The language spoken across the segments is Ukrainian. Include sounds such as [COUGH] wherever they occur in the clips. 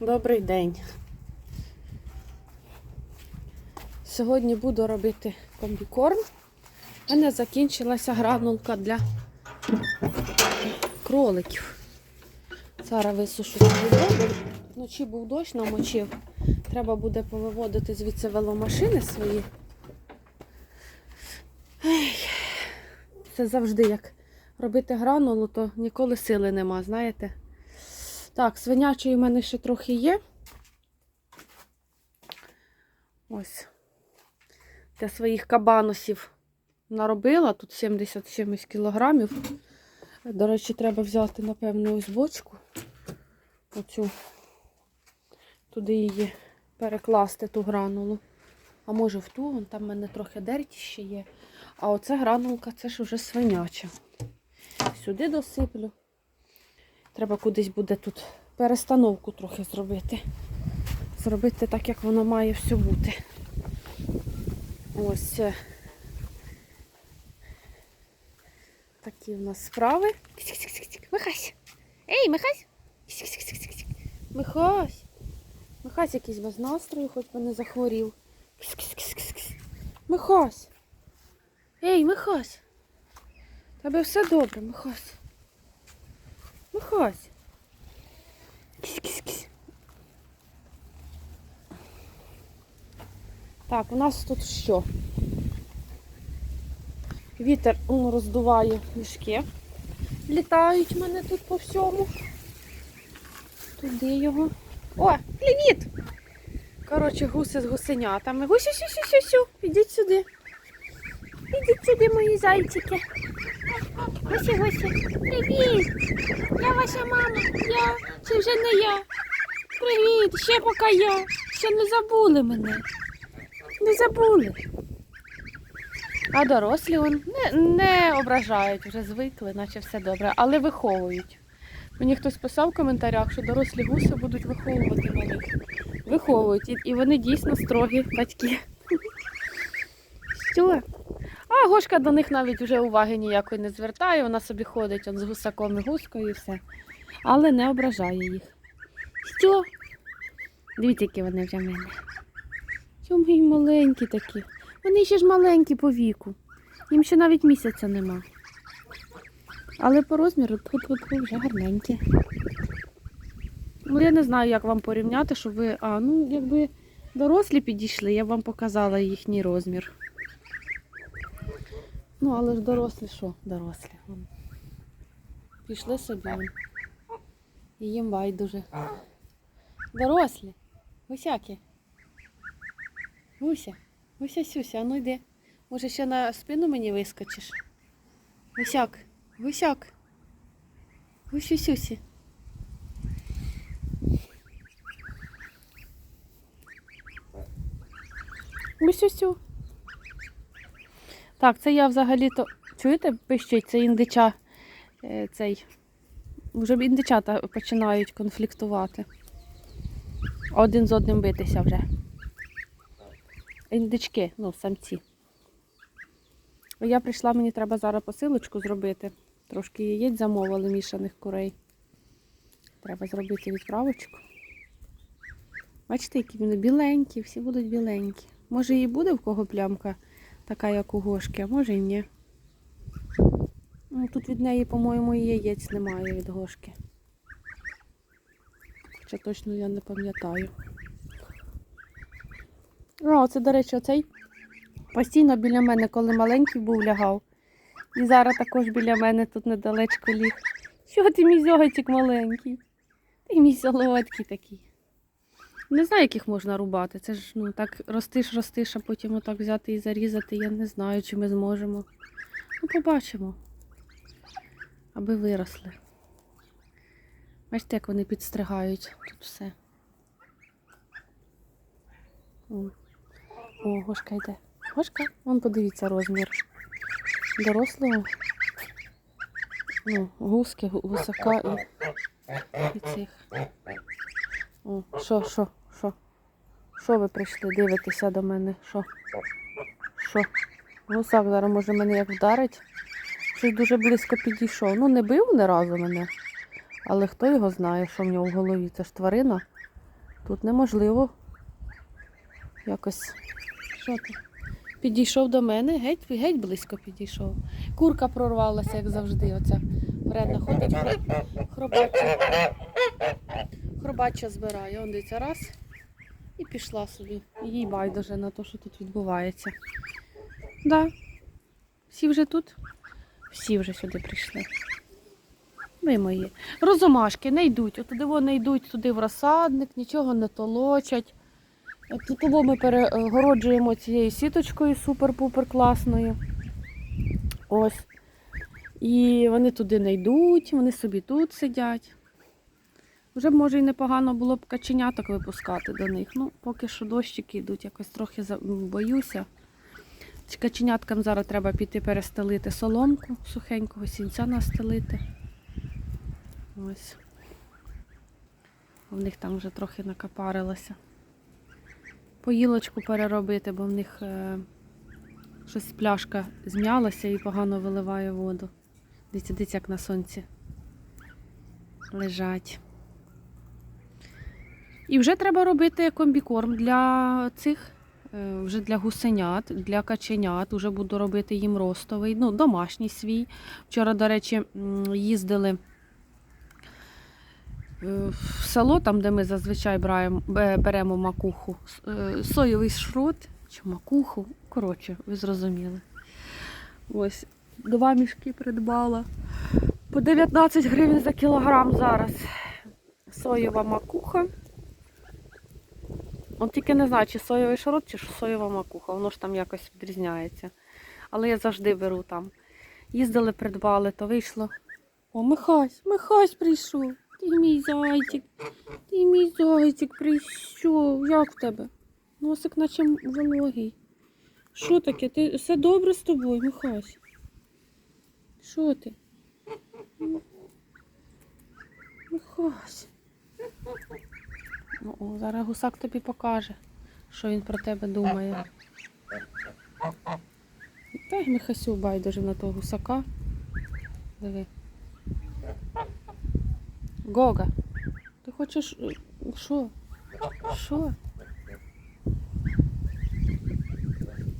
Добрий день. Сьогодні буду робити комбікорм. У мене закінчилася гранулка для кроликів. Зараз висушу воду. Вночі був дощ, намочив. Треба буде повиводити звідси веломашини свої. Ей, Це завжди як робити гранулу, то ніколи сили нема, знаєте. Так, свинячої в мене ще трохи є. Ось. Для своїх кабаносів наробила. Тут 70 чимось кілограмів. До речі, треба взяти, напевно, ось бочку. Оцю. Туди її перекласти ту гранулу. А може в ту, вон там в мене трохи дерті ще є. А оце гранулка, це ж вже свиняча. Сюди досиплю. Треба кудись буде тут перестановку трохи зробити. Зробити так, як воно має все бути. Ось е, такі в нас справи. Михась! Ей, Михась! Михась! Михась якийсь без настрою, хоч би не захворів. Михась! Ей, Михась! Тебе все добре, Михась. Михась. Кись-кись-кись. Так, у нас тут що? Вітер он роздуває мішки. Літають в мене тут по всьому. Туди його. О, привіт! Коротше, гуси з гусенятами. Гусю, сю, сю, сю, сю. Ідіть сюди. Ідіть сюди, мої зайчики. Гусі, гусі. Привіт! Я ваша мама. Я. Чи вже не я? Привіт, ще поки я. Ще не забули мене. Не забули. А дорослі он не, не ображають, вже звикли, наче все добре, але виховують. Мені хтось писав в коментарях, що дорослі гуси будуть виховувати малих. Виховують. І, і вони дійсно строгі батьки. [LAUGHS] Що? А Гошка до них навіть вже уваги ніякої не звертає, вона собі ходить он з гусаком і гускою і все. Але не ображає їх. Що? Дивіться, які вони вже в мене. Мої маленькі такі. Вони ще ж маленькі по віку. Їм ще навіть місяця нема. Але по розміру тут вже гарненькі. Ну, я не знаю, як вам порівняти, щоб ви. А, ну, якби дорослі підійшли, я б вам показала їхній розмір. Ну, але ж дорослі що? Дорослі. Пішли собі. І їм байдуже. Дорослі. Гусяки. Гуся. Гуся Сюся, а ну йди. Може ще на спину мені вискочиш? Гусяк. Гусяк. Гусю Сюсі. Гусю-сю. Так, це я взагалі-то. Чуєте, пищить, це індича е, цей. Вже індичата починають конфліктувати. Один з одним битися вже. Індички, ну, самці. Я прийшла, мені треба зараз посилочку зробити. Трошки яєць замовили мішаних курей. Треба зробити відправочку. Бачите, які вони біленькі, всі будуть біленькі. Може і буде в кого плямка така, як у гошки, а може і ні. Ну, Тут від неї, по-моєму, і яєць немає від гошки. Хоча точно я не пам'ятаю. О, це, до речі, оцей постійно біля мене, коли маленький був, лягав. І зараз також біля мене тут недалечко ліг. Що ти мій зьоготик маленький? Ти мій солодкий такий. Не знаю, як їх можна рубати. Це ж ну так ростиш, ростиш, а потім отак взяти і зарізати. Я не знаю, чи ми зможемо. Ну, побачимо. Аби виросли. Бачите, як вони підстригають тут все. О, гошка йде. Гошка, вон подивіться розмір дорослого. Ну, гуски, гу- гусака і, і цих. О, що, що, що? Ви прийшли? Дивитеся до мене? Що? Що? Гусак зараз може мене як вдарить. Щось дуже близько підійшов. Ну, не бив ні разу мене. Але хто його знає, що в нього в голові? Це ж тварина. Тут неможливо. Якось. Що ти? Підійшов до мене, геть, геть близько підійшов. Курка прорвалася, як завжди. Оця вредна ходить, хробача. Хробача збирає. Он дивіться, раз. І пішла собі. Їй байдуже на те, що тут відбувається. Да. Всі вже тут? Всі вже сюди прийшли. Ви мої. Розумашки не йдуть. От туди вони йдуть туди в розсадник, нічого не толочать. Тут ми перегороджуємо цією сіточкою супер-пупер класною. Ось. І вони туди не йдуть, вони собі тут сидять. Вже б, може і непогано було б каченяток випускати до них. Ну, поки що дощики йдуть, якось трохи боюся. Каченяткам зараз треба піти перестелити соломку, сухенького сінця настелити. Ось. В них там вже трохи накапарилося. Поїлочку переробити, бо в них е, щось пляшка зм'ялася і погано виливає воду. Дивіться, дивіться, як на сонці лежать. І вже треба робити комбікорм для цих, е, вже для гусенят, для каченят. Уже буду робити їм ростовий, ну, домашній свій. Вчора, до речі, їздили е, в село, там, де ми зазвичай беремо макуху, е, соєвий шрот чи макуху. Коротше, ви зрозуміли. Ось, два мішки придбала. По 19 гривень за кілограм зараз. Соєва макуха. От тільки не знаю, чи соєвий шрот, чи соєва макуха. Воно ж там якось відрізняється. Але я завжди беру там. Їздили, придбали, то вийшло. О, Михась, Михась прийшов. Ти мій зайчик. Ти мій зайчик прийшов. Як в тебе? Носик наче вологий. Що таке? Ти все добре з тобою, Михась? Що ти? Михась. О, зараз гусак тобі покаже, що він про тебе думає. Та й Михасю байдуже на того гусака. Диви. Гога, ти хочеш. е, Що? Що?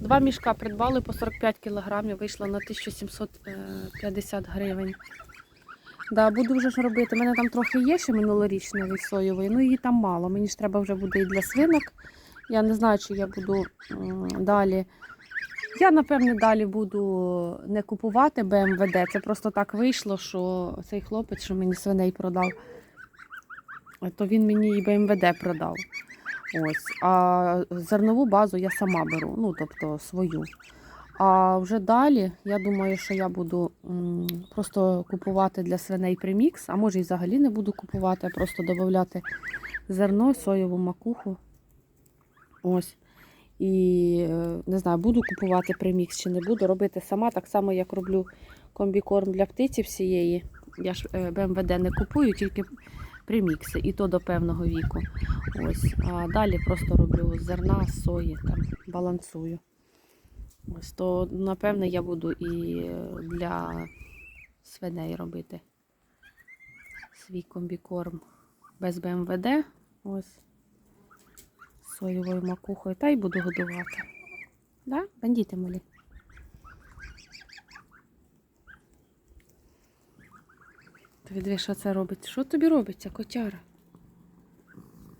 Два мішка придбали по 45 кілограмів, вийшло на 1750 гривень. Да, буду вже ж робити. У мене там трохи є ще минулорічної соєвої, ну її там мало. Мені ж треба вже буде і для свинок. Я не знаю, чи я буду далі. Я, напевне, далі буду не купувати БМВД. Це просто так вийшло, що цей хлопець, що мені свиней продав, то він мені і БМВД продав. Ось. А зернову базу я сама беру, ну тобто свою. А вже далі, я думаю, що я буду просто купувати для свиней премікс, а може і взагалі не буду купувати, а просто додати зерно, соєву макуху. Ось. І е, не знаю, буду купувати премікс чи не буду робити сама, так само, як роблю комбікорм для птиці всієї. Я ж е, БМВД не купую, тільки премікси, і то до певного віку. Ось. А далі просто роблю зерна, сої, там, балансую. Ось то, напевне, я буду і для свиней робити свій комбікорм без БМВД. Ось. Соєвою макухою. Та й буду годувати. Да? Бандіти малі. Ти диви, що це робить? Що тобі робиться, котяра?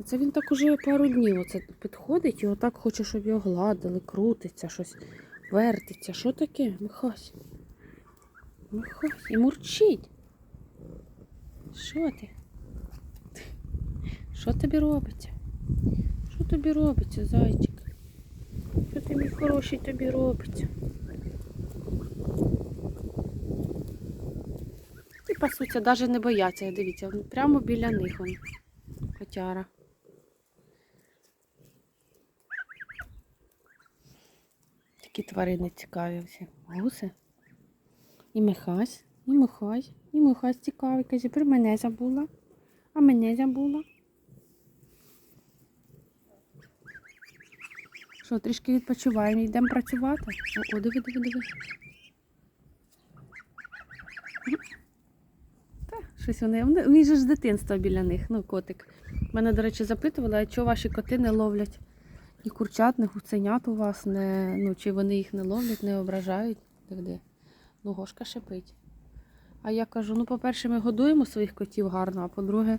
Це він так уже пару днів оце підходить і отак хоче, щоб його гладили, крутиться, щось вертиться. Що таке, Михась? Михась, і мурчить. Що ти? Що тобі робиться? Що тобі робиться, зайчик? Що ти мій хороший тобі робиться? І пасуться, навіть не бояться, дивіться, прямо біля них он, котяра. Такі тварини цікаві всі. Гуси. І Михась, і Михась, і Михась цікавий. Каже, про мене забула, а мене забула. Що, трішки відпочиваємо, йдемо працювати? О, о, диви, диви, диви. Та, Щось вони. Він же ж дитинства біля них, ну, котик. Мене, до речі, запитували, а чого ваші коти не ловлять ні курчат, ні гуценят у вас, не, ну, чи вони їх не ловлять, не ображають. Так де? Ну, Гошка шипить. А я кажу: ну, по-перше, ми годуємо своїх котів гарно, а по-друге,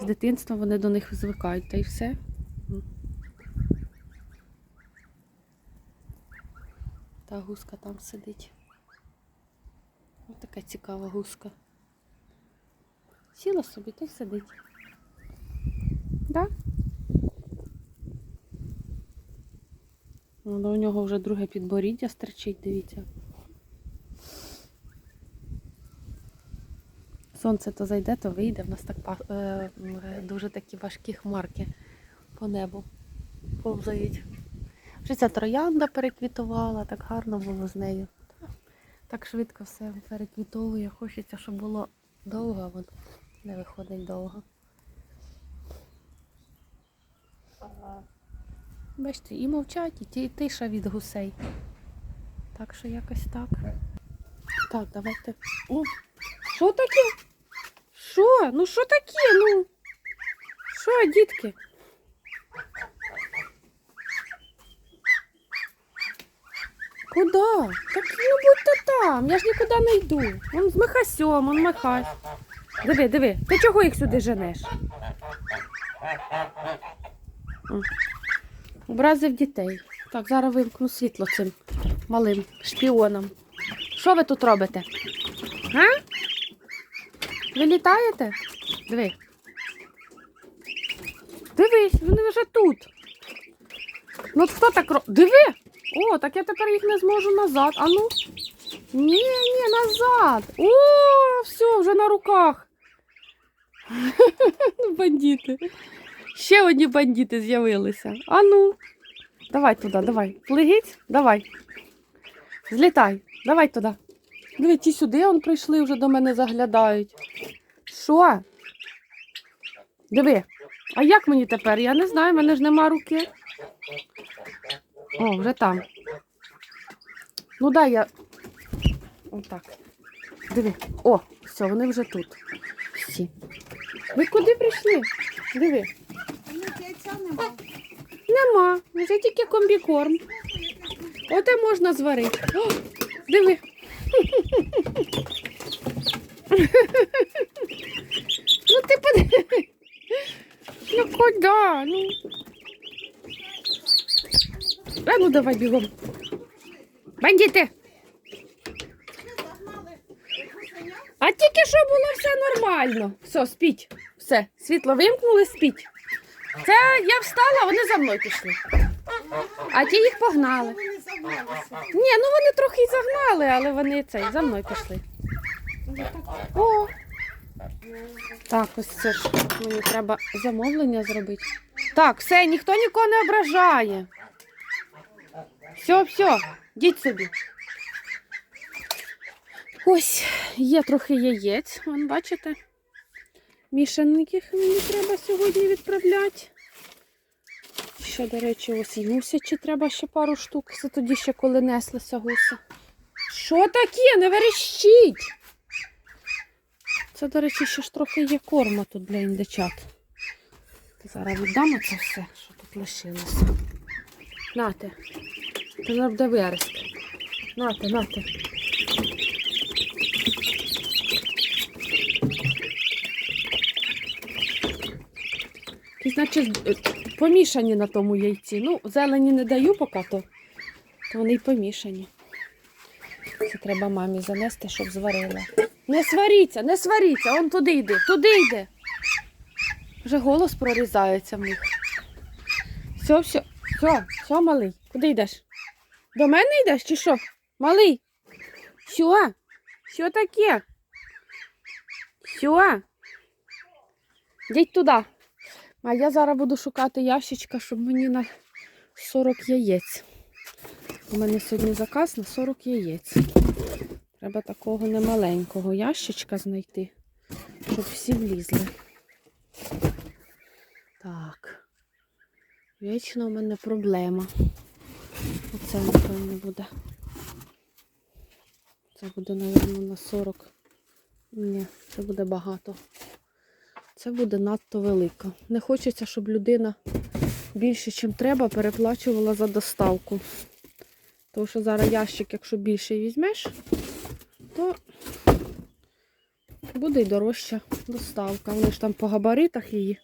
з дитинства вони до них звикають, та й все. Та гуска там сидить. Ось така цікава гуска. Сіла собі та й сидить. Да? Ну, у нього вже друге підборіддя стерчить, дивіться. Сонце то зайде, то вийде. В нас так е, е, дуже такі важкі хмарки по небу повзають. Вже ця троянда переквітувала, так гарно було з нею. Так швидко все переквітовує. Хочеться, щоб було довго, а воно не виходить довго. Бачите, і мовчать, і тиша від гусей. Так що якось так. Так, давайте. О, що таке? Що? Ну що таке? Ну? Що, дітки? Куда? Так ну будьте там, я ж нікуди не йду. Он з Михасьом, он Михась. Диви, диви, ти чого їх сюди женеш? Образив дітей. Так, зараз вимкну світло цим малим шпіоном. Що ви тут робите? А? Ви літаєте? Диви. Дивись, вони вже тут. Ну хто так ро... Диви! О, так я тепер їх не зможу назад. А ну. Ні, ні, назад. О, все, вже на руках. [LAUGHS] Бандити. Ще одні бандити з'явилися. А ну. Давай туди, давай. Плигіть, давай. Злітай, давай туди. Диви, ті сюди он прийшли, вже до мене заглядають. Що? Диви, а як мені тепер? Я не знаю, в мене ж нема руки. О, вже там. Ну дай я. Отак. Диви. О, все, вони вже тут. Всі. Ви куди прийшли? Диви. Нема. Вже тільки комбікорм. Оте можна зварити. О, диви. Ну ти подиви. Ну куди? Ну. А ну давай бігом. Бандити! А тільки що було все нормально. Все, спіть. Все, світло вимкнули, спіть. Це я встала, вони за мною пішли. А ті їх погнали. Ні, ну вони трохи й загнали, але вони цей за мною пішли. О! Так, ось це ж мені треба замовлення зробити. Так, все, ніхто нікого не ображає. Все, все, йдіть собі. Ось, є трохи яєць, вон бачите. Мішаників мені треба сьогодні відправляти. Ще, до речі, ось гусячі треба ще пару штук. Це тоді ще коли неслися гуси. Що таке? Не верещіть! Це, до речі, ще ж трохи є корма тут для індичат. Зараз віддамо це все, що тут лишилося. Нате. Зараз буде вирости. Нате, нате. Наче е, помішані на тому яйці. Ну, зелені не даю поки то, то вони й помішані. Це треба мамі занести, щоб зварила. Не сваріться, не сваріться, он туди йди, туди йди. Вже голос прорізається в них. Все, все, все, все, малий. Куди йдеш? До мене йдеш чи що? Малий? Що? Що таке? Що? Йдіть туди. А я зараз буду шукати ящичка, щоб мені на 40 яєць. У мене сьогодні заказ на 40 яєць. Треба такого немаленького ящичка знайти, щоб всі влізли. Так. Вічно у мене проблема. Оце, напевно, буде. Це буде, мабуть, на 40 Ні, це буде багато. Це буде надто велико. Не хочеться, щоб людина більше, ніж треба, переплачувала за доставку. Тому що зараз ящик, якщо більше візьмеш, то буде й дорожча доставка. Вони ж там по габаритах її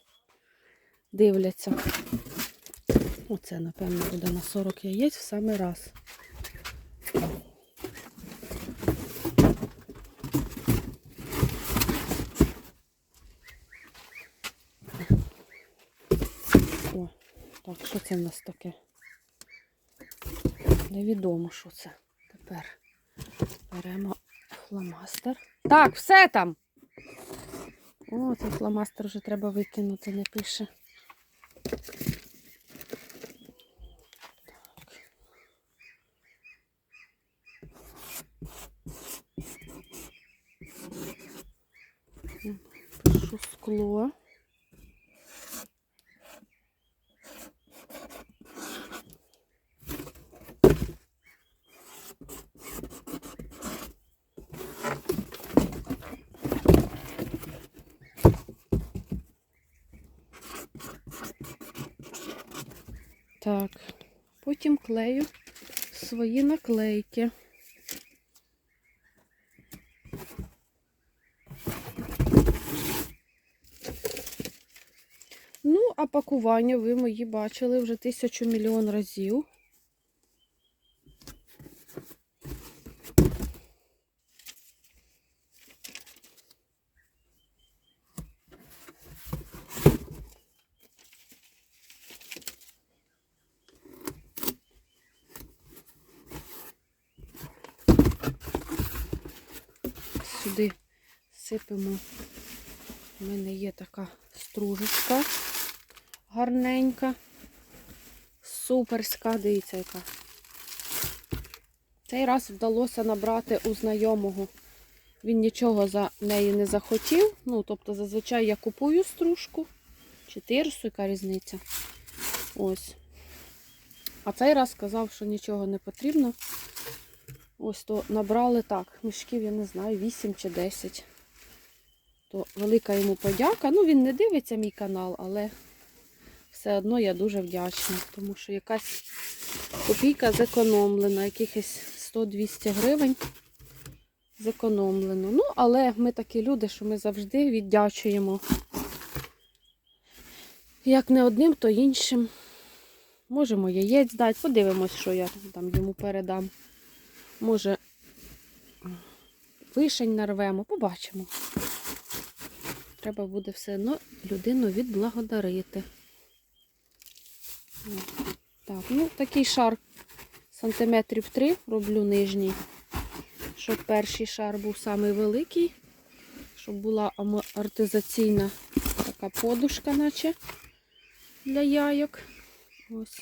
дивляться. Оце, напевно, буде на 40 яєць в самий раз. О, що в нас таке? Невідомо, що це. Тепер беремо фломастер. Так, все там. О, цей фломастер вже треба викинути, не пише. Так. Пишу скло. Так, потім клею свої наклейки. Ну, а пакування ви мої бачили вже тисячу мільйон разів. Сюди сипемо. У мене є така стружечка гарненька. Суперська, дивіться яка. Цей раз вдалося набрати у знайомого. Він нічого за неї не захотів. Ну, тобто, зазвичай я купую стружку. Чи тирсу, яка різниця. Ось. А цей раз сказав, що нічого не потрібно. Ось то набрали так. Мішків, я не знаю, 8 чи 10 то велика йому подяка. Ну, він не дивиться мій канал, але все одно я дуже вдячна, тому що якась копійка зекономлена, якихось 100-200 гривень зекономлено. Ну, але ми такі люди, що ми завжди віддячуємо. Як не одним, то іншим. Можемо яєць дати, подивимось, що я там йому передам. Може, вишень нарвемо, побачимо. Треба буде все одно людину відблагодарити. Так, ну такий шар сантиметрів 3 роблю нижній, щоб перший шар був самий великий, щоб була амортизаційна така подушка, наче для яйок. Ось.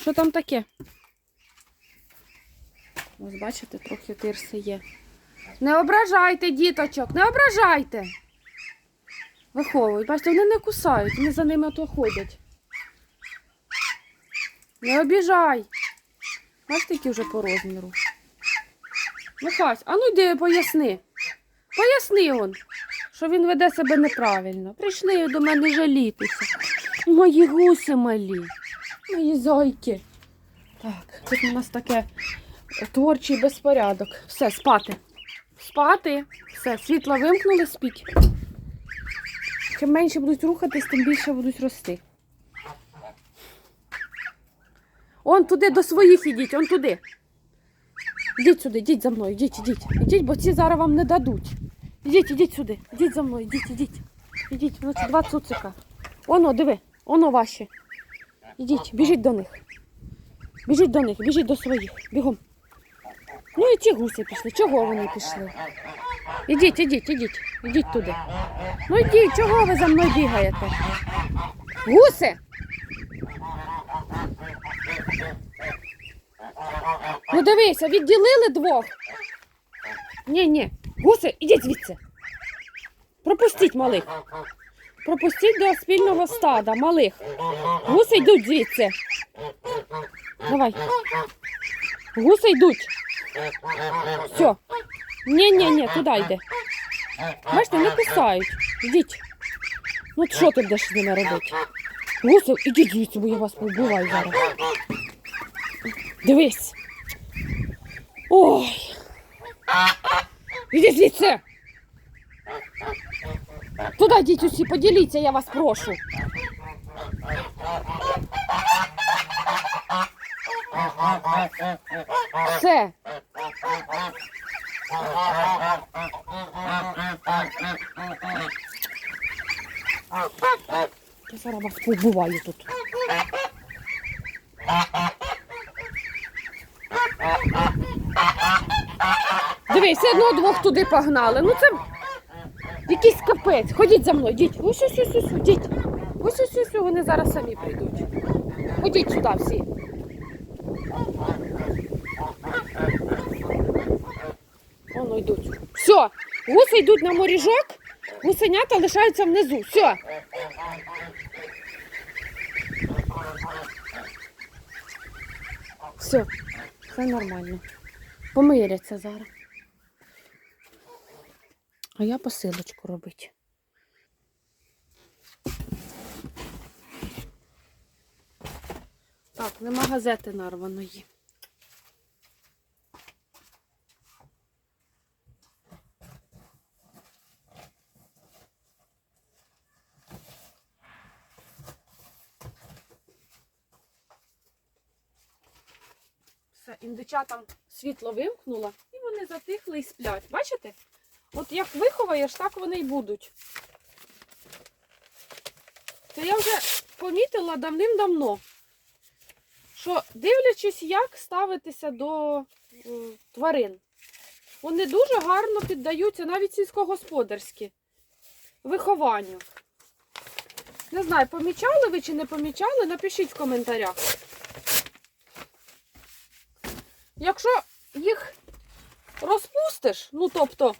Що там таке? Ось, бачите, трохи тирси є. Не ображайте діточок, не ображайте! Виховують. Бачите, вони не кусають, вони за ними то ходять. Не обіжай. Бачите, які вже по розміру. Михась, а ну йди поясни. Поясни он, що він веде себе неправильно. Прийшли до мене жалітися. Мої гуси малі, мої зойки. Так, тут у нас таке творчий безпорядок. Все, спати. Спати. Все, світло вимкнули, спіть. Чим менше будуть рухатись, тим більше будуть рости. Он туди до своїх ідіть, он туди. Ідіть сюди, ідіть за мною, ідіть, ідіть. Ідіть, бо ці зараз вам не дадуть. Ідіть, ідіть сюди, ідіть за мною, ідіть, ідіть. Ідіть, значить два цуцика. Оно, диви, оно ваші. Ідіть, біжіть до них. Біжіть до них, біжіть до своїх. Бігом. Ну і ті гуси пішли. Чого вони пішли? Ідіть, ідіть, ідіть, ідіть туди. Ну йдіть, чого ви за мною бігаєте? Гуси! Ну дивися, відділили двох. Ні, ні, гуси, ідіть звідси. Пропустіть малих. Пропустіть до спільного стада малих. Гуси йдуть звідси. Давай. Гуси йдуть. Все. Ні, ні, ні, туди йде. Бачите, не кусають. Ідіть. Ну от що ти будеш з ними робити? Гуси, ідіть звідси, бо я вас побиваю зараз. Дивись. Ой. Ідіть звідси. Туди йдіть усі, поділіться, я вас прошу. Все. Я зараз вас побиваю тут. Дивись, одно двох туди погнали. Ну це якийсь капець. Ходіть за мною, йдіть. Ось ось ось ось, йдіть. Ось ось ось, вони зараз самі прийдуть. Ходіть сюди всі. Воно йдуть. Все, гуси йдуть на моріжок, гусенята лишаються внизу. Все. Все, все нормально. Помиряться зараз. А я посилочку робить. Так, нема газети нарваної. Індичатам світло вимкнула, і вони затихли і сплять. Бачите? От як виховаєш, так вони й будуть. Це я вже помітила давним-давно, що дивлячись, як ставитися до тварин, вони дуже гарно піддаються навіть сільськогосподарські вихованню. Не знаю, помічали ви чи не помічали, напишіть в коментарях. Якщо їх розпустиш, ну тобто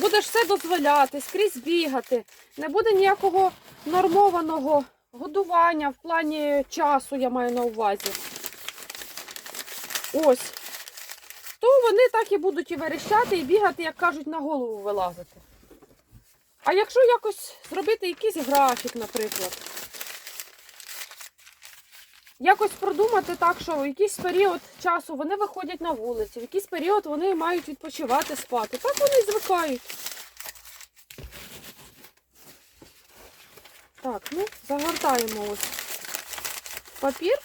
будеш все дозволяти, скрізь бігати, не буде ніякого нормованого годування в плані часу, я маю на увазі. Ось. То вони так і будуть і верещати, і бігати, як кажуть, на голову вилазити. А якщо якось зробити якийсь графік, наприклад, якось продумати так, що в якийсь період часу вони виходять на вулицю, в якийсь період вони мають відпочивати, спати. Так вони звикають. Так, ну, загортаємо ось папір.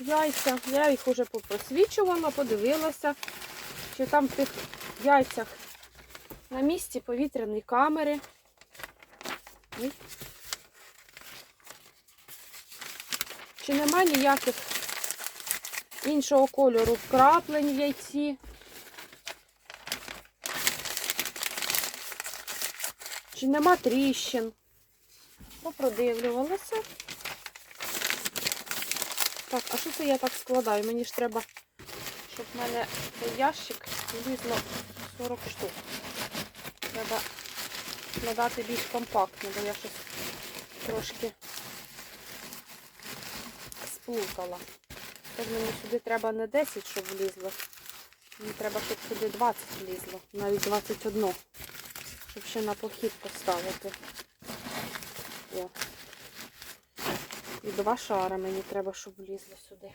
Яйця. Я їх уже попросвічувала, подивилася, чи там в тих яйцях на місці повітряної камери. Ой. Чи нема ніяких іншого кольору вкраплень в яйці? Чи нема тріщин? Попродивлювалася. Так, а що це я так складаю? Мені ж треба, щоб в мене цей ящик влізло 40 штук. Треба складати більш компактно, бо я щось трошки сплутала. Тож мені сюди треба не 10, щоб влізло. Мені треба, щоб сюди 20 влізло, навіть 21. Щоб ще на похід поставити. О. І два шара мені треба, щоб влізло сюди.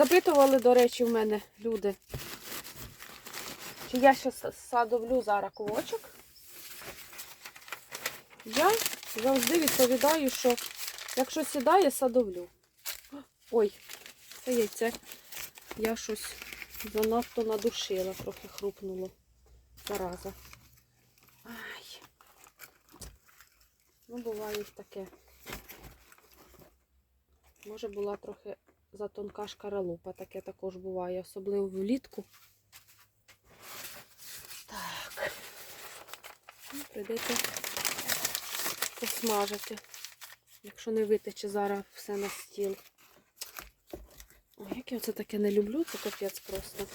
Запитували, до речі, в мене люди, чи я ще садовлю зараз кулочок. Я завжди відповідаю, що якщо сідає, садовлю. Ой, це яйце. Я щось занадто надушила, трохи хрупнуло. Зараза. Ай. Ну, буває таке. Може була трохи за тонка шкаралупа. Таке також буває, особливо влітку. Так, ну, прийдеться посмажити, якщо не витече зараз все на стіл. Ой, як я це таке не люблю, це капець просто.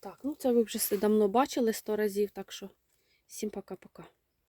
Так, ну це ви вже давно бачили сто разів, так що всім пока-пока.